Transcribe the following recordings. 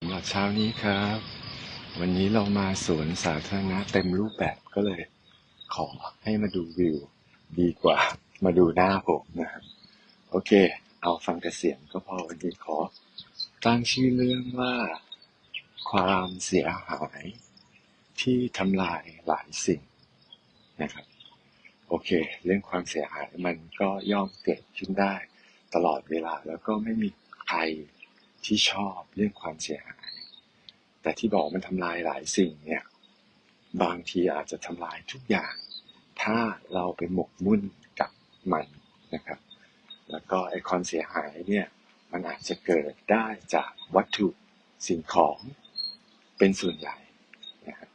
สำหรับเช้านี้ครับ วันนี้เรามาสวนสาธารณะเต็มรูปแบบก็เลย ขอให้มาดูวิว ดีกว่า มาดูหน้าผมนะครับ โอเค เอาฟังแต่เสียงก็พอวันนี้ขอ ตั้งชื่อเรื่องว่า ความเสียหายที่ทำลายหลายสิ่งนะครับ โอเค เรื่องความเสียหายมันก็ย่อมเกิดขึ้นได้ ตลอดเวลาแล้วก็ไม่มีใคร ที่ชอบเรื่องความเสียหาย แต่ที่บอกมันทำลายหลายสิ่งเนี่ย บางทีอาจจะทำลายทุกอย่าง ถ้าเราไปหมกมุ่นกับมันนะครับ แล้วก็ไอความเสียหายเนี่ย มันอาจจะเกิดได้จากวัตถุสิ่งของเป็นส่วนใหญ่นะครับ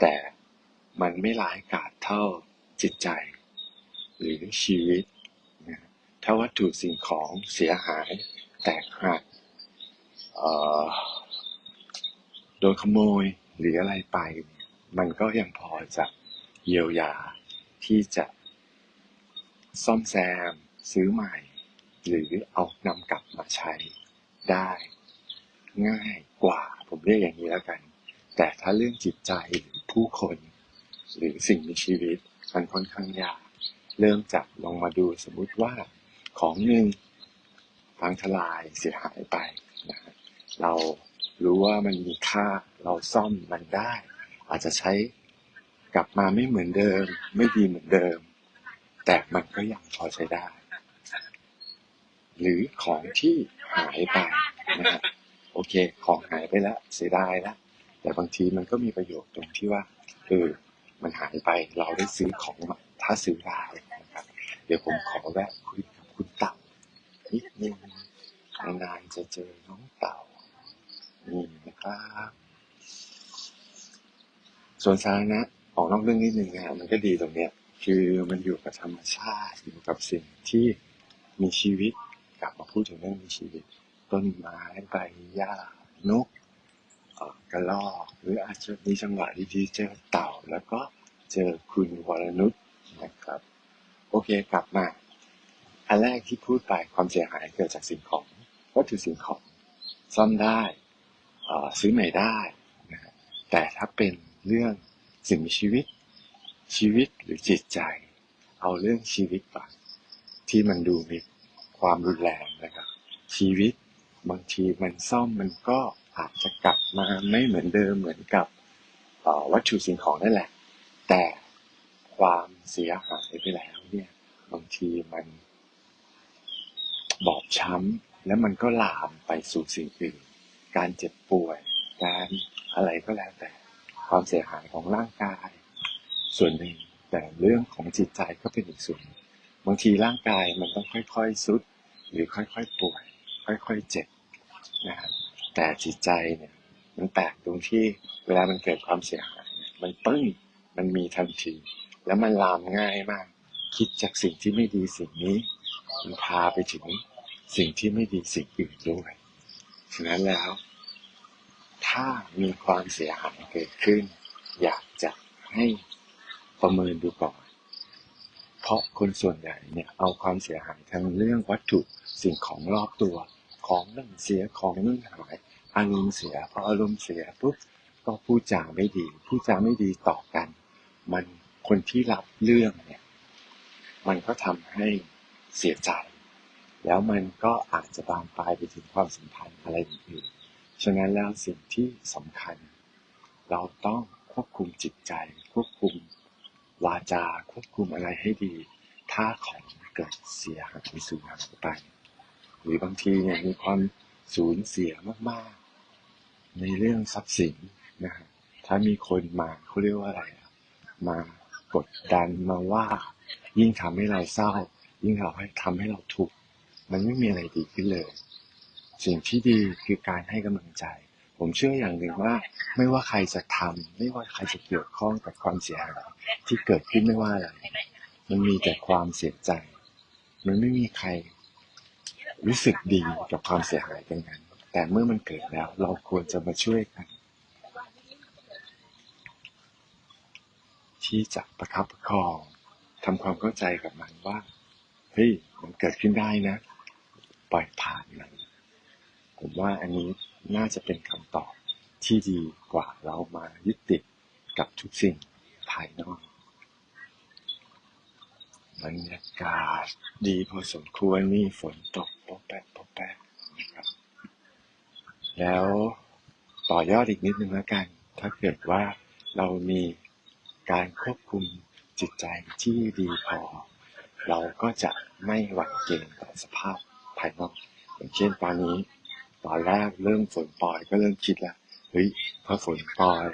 แต่มันไม่ร้ายกาจเท่าจิตใจ หรือชีวิตนะถ้าวัตถุสิ่งของเสียหาย แตกหัก โดนขโมยหรืออะไรไป มันก็ยังพอจะเยียวยาที่จะซ่อมแซม ซื้อใหม่ หรือเอานำกลับมาใช้ได้ ง่ายกว่าผมเรียกอย่างนี้แล้วกัน แต่ถ้าเรื่องจิตใจหรือผู้คน หรือสิ่งมีชีวิต มันค่อนข้างยากเริ่มจากลองมาดูสมมุติว่าของหนึ่งพังทลายเสียหายไปนะฮะ เรารู้ว่ามันมีค่าเราซ่อมมันได้ อาจจะใช้กลับมาไม่เหมือนเดิม ไม่ดีเหมือนเดิม แต่มันก็ยังพอใช้ได้ หรือของที่หายไปนะฮะโอเค ของหายไปแล้วเสียดายแล้วแต่บางทีมันก็มีประโยชน์ตรงที่ว่าเออมันหายไปเราได้ซื้อของใหม่ถ้าซื้อได้นะครับ เดี๋ยวผมขอแวะคุยกับคุณเต่านิดนึงนานๆจะเจอน้องเต่า นี่นะครับ ส่วนสาธารณะออกนอกเรื่องนิดนึงนะฮะมันก็ดีตรงเนี้ย คือมันอยู่กับธรรมชาติอยู่กับสิ่งที่มีชีวิตกลับมาพูดถึงเรื่องมีชีวิต ต้นไม้ใบหญ้านกกระรอกหรืออาจจะมีจังหวะดีๆเจอเต่า แล้วก็เจอคุณวรนุชนะครับ โอเคกลับมา อันแรกที่พูดไปความเสียหายเกิดจากสิ่งของวัตถุสิ่งของซ่อมได้ ซื้อใหม่ได้นะแต่ถ้าเป็นเรื่องสิ่งมีชีวิต ชีวิตหรือจิตใจ เอาเรื่องชีวิตก่อนที่มันดูมีความรุนแรงนะครับ ชีวิตบางทีมันซ่อมมันก็อาจจะกลับมาไม่เหมือนเดิมเหมือนกับวัตถุสิ่งของนั่นแหละ แต่ความเสียหายไปแล้วเนี่ยบางทีมันบอบช้ำ แล้วมันก็ลามไปสู่สิ่งอื่น การเจ็บป่วย การอะไรก็แล้วแต่ความเสียหายของร่างกาย ส่วนหนึ่งแต่เรื่องของจิตใจก็เป็นอีกส่วนบางทีร่างกายมันต้องค่อยๆซุด หรือค่อยๆป่วย ค่อยๆเจ็บนะครับแต่จิตใจเนี่ยมันแปลกตรงที่เวลามันเกิดความเสียหาย มันปึ้งมันมีทันที แล้วมันลามง่ายมาก คิดจากสิ่งที่ไม่ดีสิ่งนี้มันพาไปถึงสิ่งที่ไม่ดีสิ่งอื่นด้วยฉะนั้นแล้ว ถ้ามีความเสียหายเกิดขึ้น อยากจะให้ประเมินดูก่อน เพราะคนส่วนใหญ่เนี่ยเอาความเสียหายทั้งเรื่องวัตถุสิ่งของรอบตัวของนั่นเสียของนั่นหาย อารมณ์เสียพออารมณ์เสียปุ๊บก็พูดจาไม่ดีพูดจาไม่ดีต่อกัน มันคนที่รับเรื่องเนี่ย มันก็ทำให้เสียใจ แล้วมันก็อาจจะบานปลายไปถึงความสัมพันธ์อะไรอื่น ฉะนั้นแล้วสิ่งที่สำคัญ เราต้องควบคุมจิตใจ ควบคุมวาจา ควบคุมอะไรให้ดี ถ้าของเกิดเสียหายสูญหายไป หรือบางทีเนี่ยมีความสูญเสียมากๆ ในเรื่องทรัพย์สินนะฮะถ้ามีคนมาเขาเรียกว่าอะไรมากดดันมาว่า ยิ่งทำให้เราเศร้า ยิ่งทำให้ทำให้เราทุกข์มันไม่มีอะไรดีขึ้นเลย สิ่งที่ดีคือการให้กำลังใจ ผมเชื่ออย่างหนึ่งว่า ไม่ว่าใครจะทำไม่ว่าใครจะเกี่ยวข้องกับความเสียหายที่เกิดขึ้นไม่ว่าอะไรมันมีแต่ความเสียใจ มันไม่มีใครรู้สึกดีกับความเสียหายกันนั้น แต่เมื่อมันเกิดแล้ว เราควรจะมาช่วยกัน ที่จะประคับประคองทำความเข้าใจกับมันว่า เฮ้ย มันเกิดขึ้นได้นะ ปล่อยผ่านมัน ผมว่าอันนี้น่าจะเป็นคำตอบที่ดีกว่าเรามายึดติดกับทุกสิ่งภายนอกบรรยากาศดีพอสมควรมีฝนตกโป๊ะแป๊ะโป๊ะแป๊ะนะครับแล้วต่อยอดอีกนิดนึงแล้วกัน ถ้าเกิดว่าเรามีการควบคุมจิตใจที่ดีพอ เราก็จะไม่หวั่นเกรงต่อสภาพภายนอกอย่างเช่นตอนนี้ ตอนแรกเริ่มฝนปล่อยก็เริ่มคิดแล้วเฮ้ยพอฝนปล่อย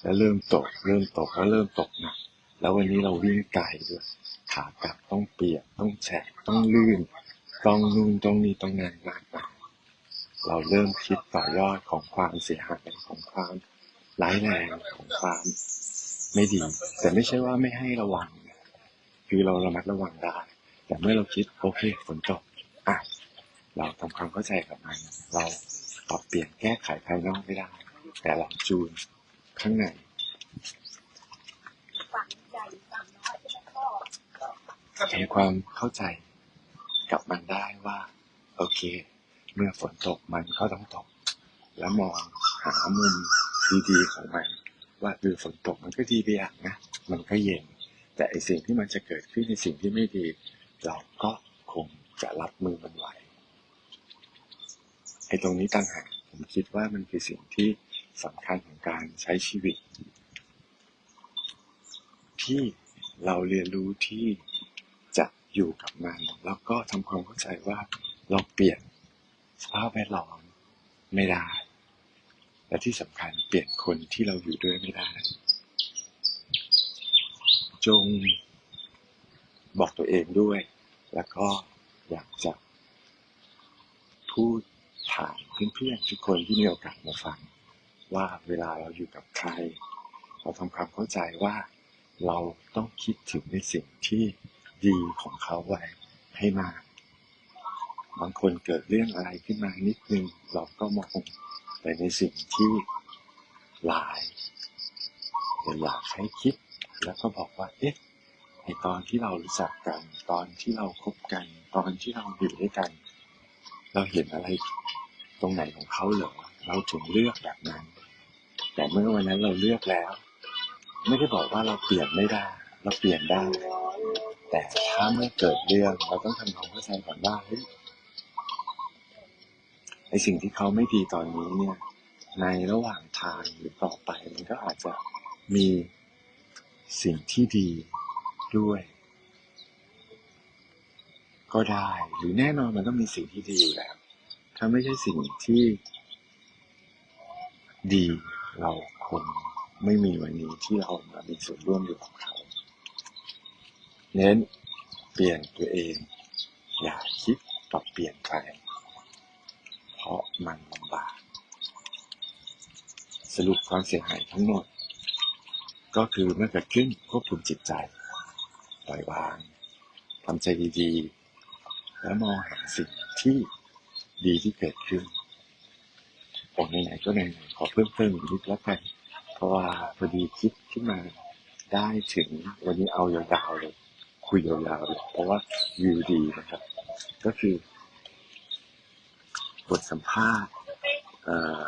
แล้วเริ่มตก เริ่มตกแล้วเริ่มตกหนักแล้ววันนี้เราวิ่งไกลด้วยขากลับต้องเปียกต้องแฉะต้องลื่น ต้องนู่นต้องนี่ต้องนั่นมากมายเราเริ่มคิดต่อยอดของความเสียหายของความร้ายแรงของความไม่ดี แต่ไม่ใช่ว่าไม่ให้ระวัง คือเราระมัดระวังได้ แต่เมื่อเราคิดโอเคฝนตกอะ เราทำความเข้าใจกับมัน เราปรับเปลี่ยนแก้ไขภายนอกไม่ได้ แต่เราจูนข้างในฝั่งใหญ่ฝั่งน้อยแล้วก็ทำความเข้าใจกับมันได้ว่า โอเค เมื่อฝนตกมันก็ต้องตก แล้วมองหามุมดีๆของมัน ว่าคือฝนตกมันก็ดีไปอย่างนะมันก็เย็น แต่ไอสิ่งที่มันจะเกิดขึ้นในสิ่งที่ไม่ดี เราก็คงจะรับมือมันไหว อตรงนี้ต่างหากผมคิดว่ามันคือสิ่งที่สำคัญของการใช้ชีวิต ที่เราเรียนรู้ที่จะอยู่กับมัน แล้วก็ทำความเข้าใจว่าเราเปลี่ยนสภาพแวดล้อมไม่ได้ และที่สำคัญเปลี่ยนคนที่เราอยู่ด้วยไม่ได้ จงบอกตัวเองด้วย แล้วก็อยากจะพูด ถามเพื่อนๆทุกคนที่มีโอกาสมาฟัง ว่าเวลาเราอยู่กับใคร เราทำความเข้าใจว่าเราต้องคิดถึงในสิ่งที่ดีของเขาไว้ให้มากบางคนเกิดเรื่องอะไรขึ้นมานิดนึง เราก็มองไปในสิ่งที่ลายแต่อยากให้คิด แล้วก็บอกว่า เอ๊ะในตอนที่เรารู้จักกัน ตอนที่เราคบกัน ตอนที่เราอยู่ด้วยกัน เราเห็นอะไร ตรงไหนของเขาเหรอเราถึงเลือกแบบนั้น แต่เมื่อวันนั้นเราเลือกแล้ว ไม่ได้บอกว่าเราเปลี่ยนไม่ได้ เราเปลี่ยนได้ แต่ถ้าเมื่อเกิดเรื่องเราต้องทำความเข้าใจก่อนว่าเฮ้ยไอสิ่งที่เขาไม่ดีตอนนี้เนี่ย ในระหว่างทางหรือต่อไปมันก็อาจจะมีสิ่งที่ดีด้วย ก็ได้ หรือแน่นอนมันต้องมีสิ่งที่ดีอยู่แล้ว ถ้าไม่ใช่สิ่งที่ดีเราคงไม่มีวันนี้ที่เรามามีส่วนร่วมอยู่กับเขา เน้นเปลี่ยนตัวเอง อย่าคิดปรับเปลี่ยนใคร เพราะมันลำบาก สรุปความเสียหายทั้งหมด ก็คือเมื่อเกิดขึ้นควบคุมจิตใจ ปล่อยวางทำใจดีๆ แล้วมองหาสิ่งที่ ดีที่เกิดขึ้นผมไหนๆก็ไหนๆขอเพิ่มเติมอีกนิดแล้วกัน เพราะว่าพอดีคิดขึ้นมาได้ถึงวันนี้เอายาวๆเลย คุยยาวๆเลยเพราะว่าวิวดีนะครับ ก็คือบทสัมภาษณ์เอ่อ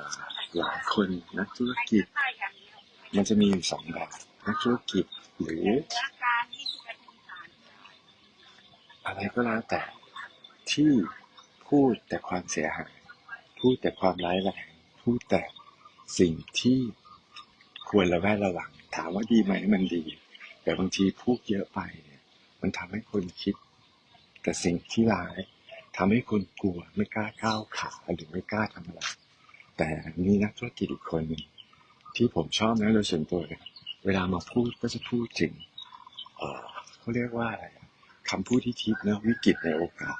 หลายคนนักธุรกิจใช่กันนี้มันจะมีอยู่สองแบบนักธุรกิจหรืออาการที่สุขภาพอะไรก็แล้วแต่ที่ พูดแต่ความเสียหาย พูดแต่ความร้ายแรง พูดแต่สิ่งที่ควรระแวดระวัง ถามว่าดีไหมมันดี แต่บางทีพูดเยอะไปเนี่ย มันทำให้คนคิด แต่สิ่งที่ร้ายทำให้คนกลัวไม่กล้าก้าวขาหรือไม่กล้าทำอะไร แต่มีนักธุรกิจอีกคนหนึ่งที่ผมชอบนะโดยส่วนตัวเลยเวลามาพูดก็จะพูดถึงเออเขาเรียกว่าอะไรคำพูดที่คิดนะวิกฤตในโอกาส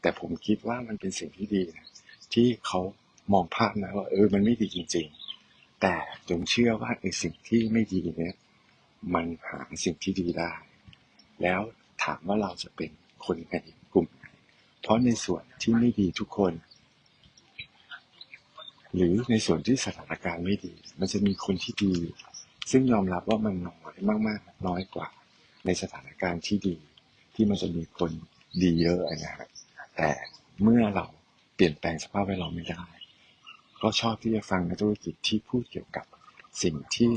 แต่ผมคิดว่ามันเป็นสิ่งที่ดีนะที่เขามองภาพนะว่าเออมันไม่ดีจริง ๆ แต่จงเชื่อว่าไอ้สิ่งที่ไม่ดีเนี่ยมันหาสิ่งที่ดีได้ แล้วถามว่าเราจะเป็นคนในกลุ่มไหนเพราะในส่วนที่ไม่ดีทุกคน หรือในส่วนที่สถานการณ์ไม่ดี มันจะมีคนที่ดี ซึ่งยอมรับว่ามันน้อยมาก ๆ น้อยกว่า ในสถานการณ์ที่ดี ที่มันจะมีคนดีเยอะนะฮะ แต่เมื่อเราเปลี่ยนแปลงสภาพแวดล้อมไม่ได้ ก็ชอบที่จะฟังนักธุรกิจที่พูดเกี่ยวกับสิ่งที่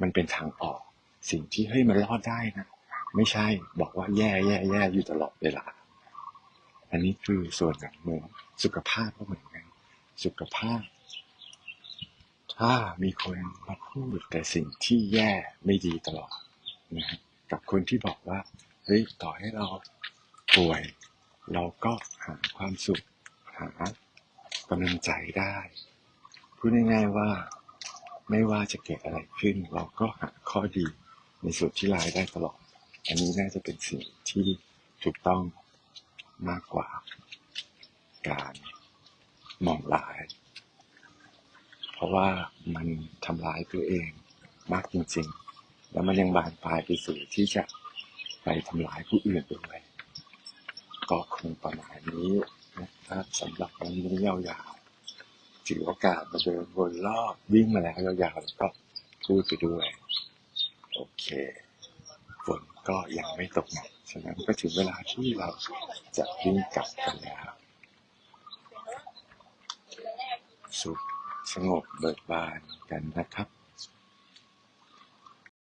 มันเป็นทางออก สิ่งที่เฮ้ยมันรอดได้นะ ไม่ใช่บอกว่าแย่แย่แย่อยู่ตลอดเวลา อันนี้คือส่วนหนึ่งเหมือนสุขภาพก็เหมือนกัน สุขภาพ ถ้ามีคนมาพูดแต่สิ่งที่แย่ไม่ดีตลอดนะฮะกับคนที่บอกว่าเฮ้ยต่อให้เราป่วย เราก็หาความสุข หากำลังใจได้ พูดง่ายๆว่าไม่ว่าจะเกิดอะไรขึ้น เราก็หาข้อดีในส่วนที่ร้ายได้ตลอด อันนี้น่าจะเป็นสิ่งที่ถูกต้องมากกว่า การมองร้าย เพราะว่ามันทำร้ายตัวเองมากจริงๆ แล้วมันยังบานปลายไปสู่ที่จะไปทำร้ายผู้อื่นด้วย ก็คงประมาณนี้นะครับสำหรับวันนี้ยาวๆถือโอกาสมาเดินวนรอบวิ่งมาแล้วยาวๆแล้วก็พูดไปด้วย โอเคฝนก็ยังไม่ตกหนักฉะนั้นก็ถึงเวลาที่เราจะวิ่งกลับกันแล้ว สุขสงบเบิกบานกันนะครับ